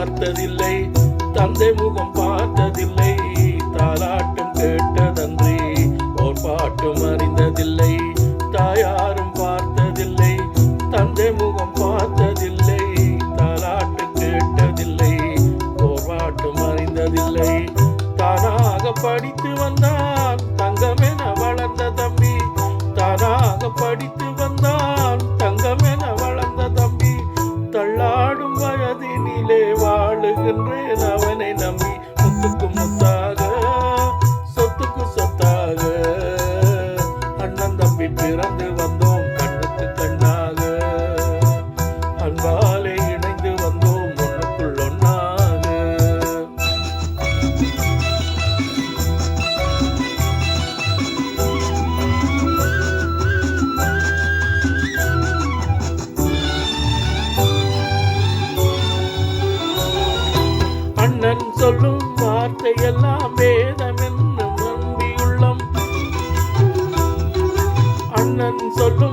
பார்த்ததில்லை. தந்தை முகம் பார்த்ததில்லை. தாலாட்டம் கேட்டதன்றி ஓர் பாட்டும் அறிந்ததில்லை. தாயாரும் பார்த்ததில்லை. தந்தை முகம் பார்த்ததில்லை. தாலாட்டு கேட்டதில்லை. ஓர் பாட்டும் அறிந்ததில்லை. தானாக படித்து வந்தான். தங்கமென வளர்ந்த தம்பி. தானாக படித்து இருக்கின்றேன் அவன் சொல்லும் வார்த்தையெல்லாம் வேதம் என்னும் நம்பியுள்ளம். அண்ணன் சொல்லும்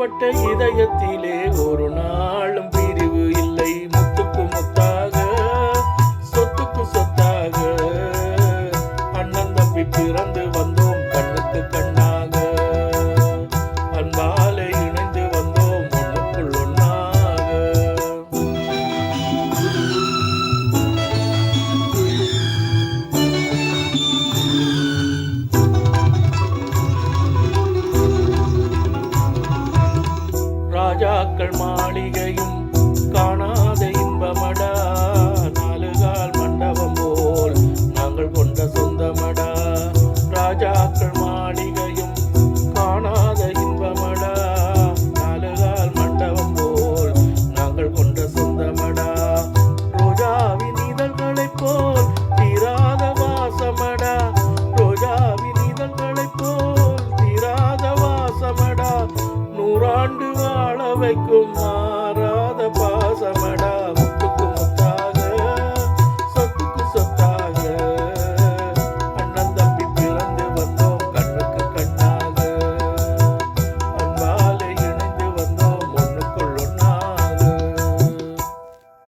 பாழ்பட்ட இதயத்திலே ஒரு நாளும் Kalma come, come, come.